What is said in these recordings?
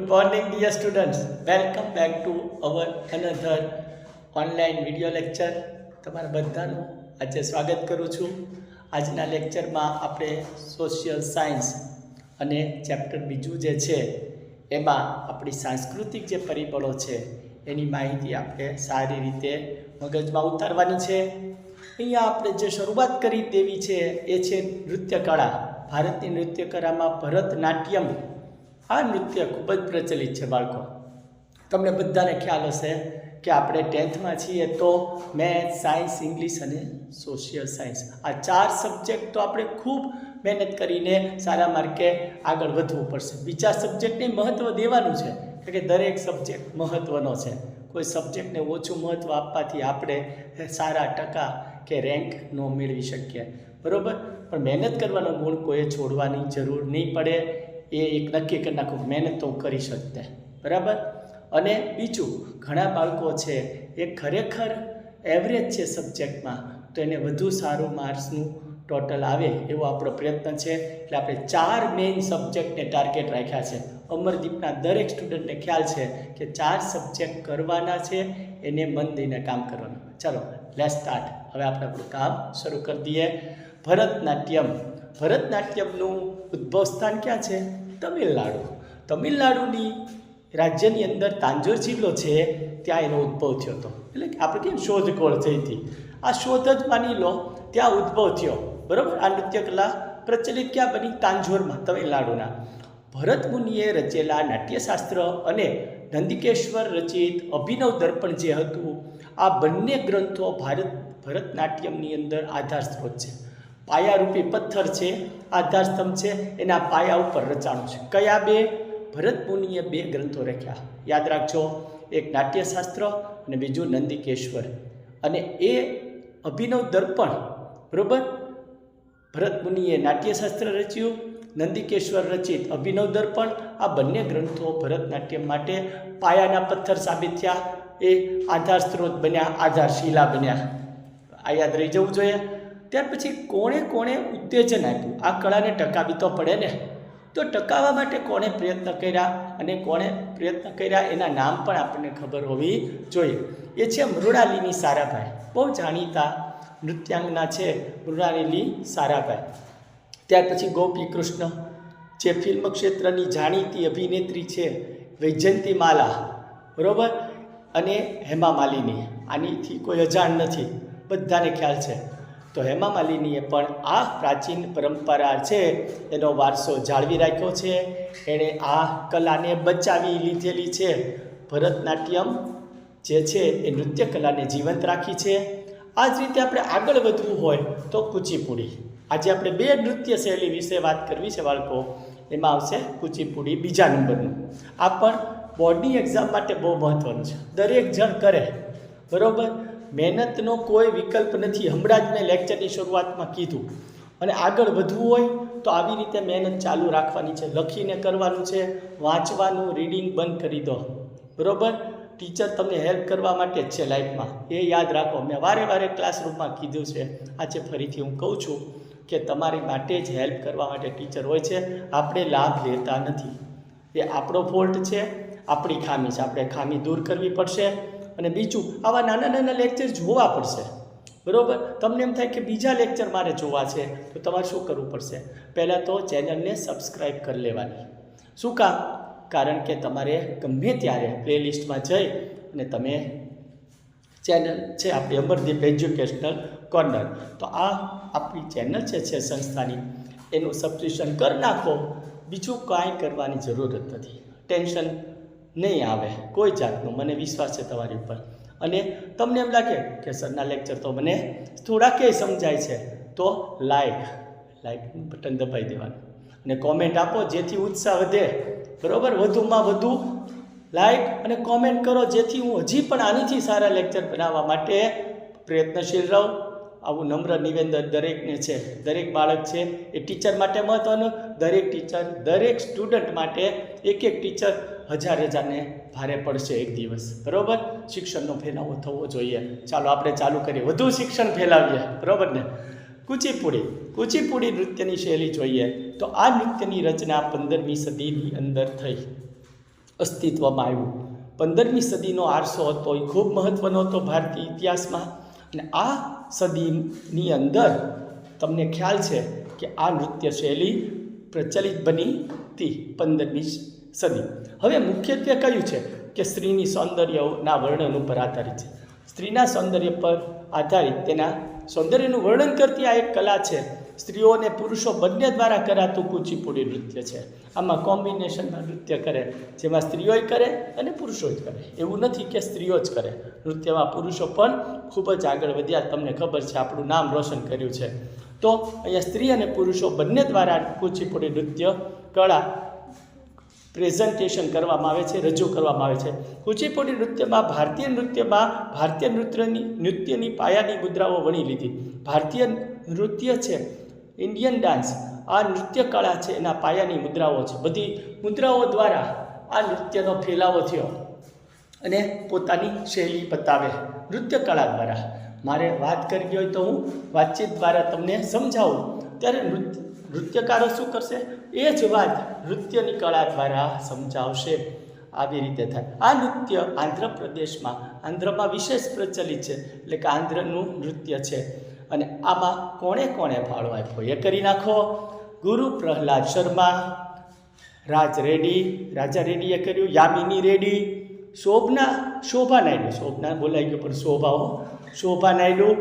Good morning, dear students. Welcome back to our another online video lecture. તમારા બધાનું આજે સ્વાગત કરું છું આજના લેક્ચરમાં આપણે સોશિયલ સાયન્સ અને ચેપ્ટર બીજું જે છે એમાં આપણી સાંસ્કૃતિક જે પરિબળો છે એની માહિતી આપણે સારી રીતે મગજમાં ઉતારવાની છે અહીંયા આપણે જે શરૂઆત કરી દેવી છે એ છે નૃત્યકળા ભારતની નૃત્યકળામાં ભરતનાટ્યમ આ નૃત્ય ખૂબ જ પ્રચલિત છે બાળકો. તમને બધાને ખ્યાલ હશે કે આપણે ટેન્થમાં છીએ તો મેથ્સ, સાયન્સ, ઇંગ્લિશ અને સોશિયલ સાયન્સ. આ ચાર સબ્જેક્ટ તો આપણે ખૂબ મહેનત કરીને સારા માર્કે આગળ વધવું પડશે. બીજા સબ્જેક્ટને મહત્ત્વ દેવાનું છે. કારણ કે દરેક સબ્જેક્ટ મહત્ત્વનો છે. કોઈ સબ્જેક્ટને ઓછું મહત્ત્વ આપવાથી આપણે સારા ટકા કે રેન્ક ન મેળવી શકીએ. બરાબર? પણ મહેનત કરવાનો ગુણ કોઈએ છોડવાની જરૂર નહીં પડે. એ એક નક્કી કરી નાખું મહેનત તો કરી શકતે. બરાબર? અને બીજું, ઘણા બાળકો છે, એ ખરેખર એવરેજ છે સબ્જેક્ટમાં તો એને વધુ સારું માર્ક્સનું ટોટલ આવે એવો આપણો પ્રયત્ન છે. એટલે આપણે ચાર મેઇન સબ્જેક્ટને ટાર્ગેટ રાખ્યા છે. અમરદીપના દરેક સ્ટુડન્ટને ખ્યાલ છે કે ચાર સબ્જેક્ટ કરવાના છે, એને મન દઈને કામ કરવાનું. ચાલો લેટ સ્ટાર્ટ હવે આપણે આપણું કામ શરૂ કરી દઈએ. ભરતનાટ્યમ. ભરતનાટ્યમનું ઉદ્ભવ સ્થાન ક્યાં છે? તમિલનાડુ. તમિલનાડુની રાજ્યની અંદર તાંજોર જિલ્લો છે, ત્યાં એનો ઉદ્ભવ થયો હતો. એટલે કે આપણે કેમ શોધખોળ થઈ હતી? આ શોધ જ માની લો, ત્યાં ઉદ્ભવ થયો. બરાબર? આ નૃત્ય કલા પ્રચલિત ક્યાં બની? તાંજોરમાં, તમિલનાડુના. ભરત મુનિએ રચેલા નાટ્યશાસ્ત્ર અને નંદિકેશ્વર રચિત અભિનવ દર્પણ જે હતું, આ બંને ગ્રંથો ભારત, ભરતનાટ્યમની અંદર આધાર સ્ત્રોત છે. પાયારૂપી પથ્થર છે આધાર સ્તંભ છે, એના પાયા ઉપર રચાણું છે. કયા બે? ભરત મુનિએ બે ગ્રંથો રખ્યા યાદ રાખજો, એક નાટ્યશાસ્ત્ર અને બીજું નંદિકેશ્વર. અને એ અભિનવ દર્પણ, બરોબર? ભરત મુનિએ નાટ્યશાસ્ત્ર રચ્યું, નંદિકેશ્વર રચિત અભિનવ દર્પણ, આ બંને ગ્રંથો ભરતનાટ્યમ માટે પાયાના પથ્થર સાબિત થયા. એ આધાર સ્ત્રોત બન્યા આધાર શિલા બન્યા. આ યાદ રહી જવું જોઈએ. ત્યાર પછી કોણે કોણે ઉત્તેજન આપ્યું? આ કળાને ટકાવી તો પડે ને? તો ટકાવવા માટે કોણે પ્રયત્ન કર્યા અને કોણે પ્રયત્ન કર્યા એના નામ પણ આપણને ખબર હોવી જોઈએ. એ છે મૃણાલીની સારાભાઈ. બહુ જાણીતા નૃત્યાંગના છે મૃણાલીની સારાભાઈ. ત્યાર પછી ગોપી કૃષ્ણ, જે ફિલ્મ ક્ષેત્રની જાણીતી અભિનેત્રી છે વૈજયંતી માલા, બરાબર? અને હેમા માલિની. આનીથી કોઈ અજાણ નથી. બધાને ખ્યાલ છે. તો હેમા માલિનીએ પણ આ પ્રાચીન પરંપરા છે એનો વારસો જાળવી રાખ્યો છે. એણે આ કલાને બચાવી લીધેલી છે. ભરતનાટ્યમ જે છે એ નૃત્ય કલાને જીવંત રાખી છે. આ જ રીતે આપણે આગળ વધવું હોય તો કુચીપુડી. આજે આપણે બે નૃત્ય શૈલી વિશે વાત કરવી છે બાળકો. એમાં આવશે કુચીપુડી બીજા નંબરનું. આ પણ બોર્ડની એક્ઝામ માટે બહુ મહત્ત્વનું છે. દરેક જણ કરે. બરાબર? મહેનતનો કોઈ વિકલ્પ નથી. હમણાં જ મેં લેક્ચરની શરૂઆતમાં કીધું. અને આગળ વધવું હોય તો આવી રીતે મહેનત ચાલુ રાખવાની છે. લખીને કરવાનું છે. વાંચવાનું રીડિંગ બંધ કરી દો. બરાબર? ટીચર તમને હેલ્પ કરવા માટે જ છે લાઈફમાં. એ યાદ રાખો. મેં વારે વારે ક્લાસરૂમમાં કીધું છે. આજે ફરીથી હું કહું છું કે તમારી માટે જ હેલ્પ કરવા માટે ટીચર હોય છે. આપણે લાભ લેતા નથી. એ આપણો ફોલ્ટ છે. આપણી ખામી છે. આપણે ખામી દૂર કરવી પડશે. અને બીજું આવા નાના નાના લેક્ચર જોવા પડશે. બરાબર? તમને એમ થાય કે બીજા લેક્ચર મારે જોવા છે, તો તમારે શું કરવું પડશે? પહેલાં તો ચેનલને સબસ્ક્રાઈબ કરી લેવાની. શું કામ? કારણ કે તમારે ગમે ત્યારે પ્લેલિસ્ટમાં જઈ અને તમે ચેનલ છે આપણી અમરદીપ એજ્યુકેશનલ કોર્નર તો આ આપણી ચેનલ છે છે સંસ્થાની. એનું સબસ્ક્રિપ્શન કરી નાખો. બીજું કાંઈ કરવાની જરૂરત નથી. ટેન્શન નહીં આવે, કોઈ જાતનું. મને વિશ્વાસ છે તમારી ઉપર. અને તમને એમ લાગે કે સરના લેક્ચર તો મને થોડા કે સમજાય છે, તો લાઈક લાઈક બટન દબાઈ દેવાનું. અને કોમેન્ટ આપો, જેથી ઉત્સાહ વધે. બરાબર? વધુમાં વધુ લાઈક અને કોમેન્ટ કરો, જેથી હું હજી પણ આનીથી સારા લેક્ચર બનાવવા માટે પ્રયત્નશીલ રહું. આવું નમ્ર નિવેદન દરેકને છે. દરેક બાળક છે એ ટીચર માટે મહત્ત્વનું દરેક ટીચર દરેક સ્ટુડન્ટ માટે એક એક ટીચર હજાર હજારને ભારે પડશે એક દિવસ. બરાબર? શિક્ષણનો ફેલાવો થવો જોઈએ. ચાલો, આપણે ચાલુ કરીએ. વધુ શિક્ષણ ફેલાવીએ. બરાબર ને? કુચીપુડી. કુચીપુડી નૃત્યની શૈલી જોઈએ તો આ નૃત્યની રચના પંદરમી સદીની અંદર થઈ. અસ્તિત્વમાં આવ્યું. પંદરમી સદીનો આરસો હતો. એ ખૂબ મહત્ત્વનો હતો ભારતીય ઇતિહાસમાં. અને આ સદીની અંદર તમને ખ્યાલ છે કે આ નૃત્ય શૈલી પ્રચલિત બની હતી પંદરમી સદી. હવે મુખ્યત્વે કયું છે કે સ્ત્રીની સૌંદર્યના વર્ણન ઉપર આધારિત છે. સ્ત્રીના સૌંદર્ય પર આધારિત તેના સૌંદર્યનું વર્ણન કરતી આ એક કલા છે. સ્ત્રીઓ અને પુરુષો બંને દ્વારા કરાતું કુચીપુડી નૃત્ય છે. આમાં કોમ્બિનેશનમાં નૃત્ય કરે, જેમાં સ્ત્રીઓય કરે અને પુરુષો કરે. એવું નથી કે સ્ત્રીઓ જ કરે. નૃત્યમાં પુરુષો પણ ખૂબ જ આગળ વધ્યા. તમને ખબર છે, આપણું નામ રોશન કર્યું છે. તો અહીંયા સ્ત્રી અને પુરુષો બંને દ્વારા કુચીપુડી નૃત્ય, કળા પ્રેઝન્ટેશન કરવામાં આવે છે, રજૂ કરવામાં આવે છે. કુચીપુડી નૃત્યમાં ભારતીય નૃત્યમાં ભારતીય નૃત્યની નૃત્યની પાયાની મુદ્રાઓ વણી લીધી. ભારતીય નૃત્ય છે ઇન્ડિયન ડાન્સ આ નૃત્ય કળા છે, એના પાયાની મુદ્રાઓ છે. બધી મુદ્રાઓ દ્વારા આ નૃત્યનો ફેલાવો થયો. અને પોતાની શૈલી બતાવે. નૃત્ય કળા દ્વારા. મારે વાત કરવી હોય તો હું વાતચીત દ્વારા તમને સમજાવું. ત્યારે નૃત્ય, નૃત્યકારો શું કરશે? એ જ વાત નૃત્યની કળા દ્વારા સમજાવશે. આવી રીતે થાય. આ નૃત્ય આંધ્રપ્રદેશમાં, આંધ્રમાં વિશેષ પ્રચલિત છે. એટલે કે આંધ્રનું નૃત્ય છે. અને આમાં કોણે કોણે ફાળો આપ્યો? એ કરી નાખો. ગુરુ પ્રહલાદ શર્મા, રાજ રેડ્ડી, રાજા રેડ્ડીએ કર્યું. યામિની રેડ્ડી શોભના, શોભા નાયડુ, શોભના બોલાઈ ગયું, પણ શોભાઓ શોભા નાયડુ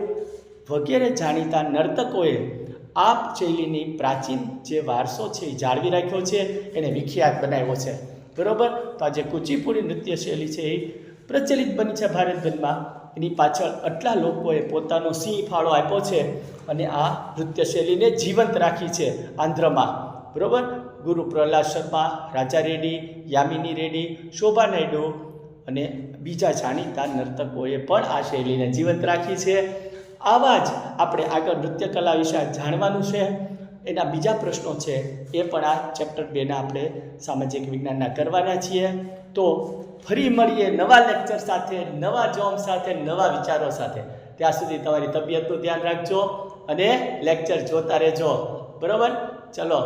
વગેરે જાણીતા નર્તકોએ આ શૈલીની પ્રાચીન જે વારસો છે એ જાળવી રાખ્યો છે, એને વિખ્યાત બનાવ્યો છે. બરોબર? તો આજે કુચીપુડી નૃત્ય શૈલી છે એ પ્રચલિત બની છે ભારતભરમાં. એની પાછળ આટલા લોકોએ પોતાનો સિંહ ફાળો આપ્યો છે અને આ નૃત્ય શૈલીને જીવંત રાખી છે આંધ્રમાં. બરોબર? ગુરુ પ્રહલાદ શર્મા, રાજા રેડ્ડી, યામિની રેડ્ડી, શોભા નાયડુ અને બીજા જાણીતા નર્તકોએ પણ આ શૈલીને જીવંત રાખી છે. આવા જ આપણે આગળ નૃત્ય કલા વિશે જાણવાનું છે. એના બીજા પ્રશ્નો છે, એ પણ આ ચેપ્ટર બેના આપણે સામાજિક વિજ્ઞાનના કરવાના છીએ. તો ફરી મળીએ નવા લેક્ચર સાથે, નવા જોમ સાથે, નવા વિચારો સાથે. ત્યાં સુધી તમારી તબિયતનું ધ્યાન રાખજો અને લેક્ચર જોતા રહેજો. બરાબર? ચલો,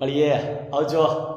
મળીએ. આવજો.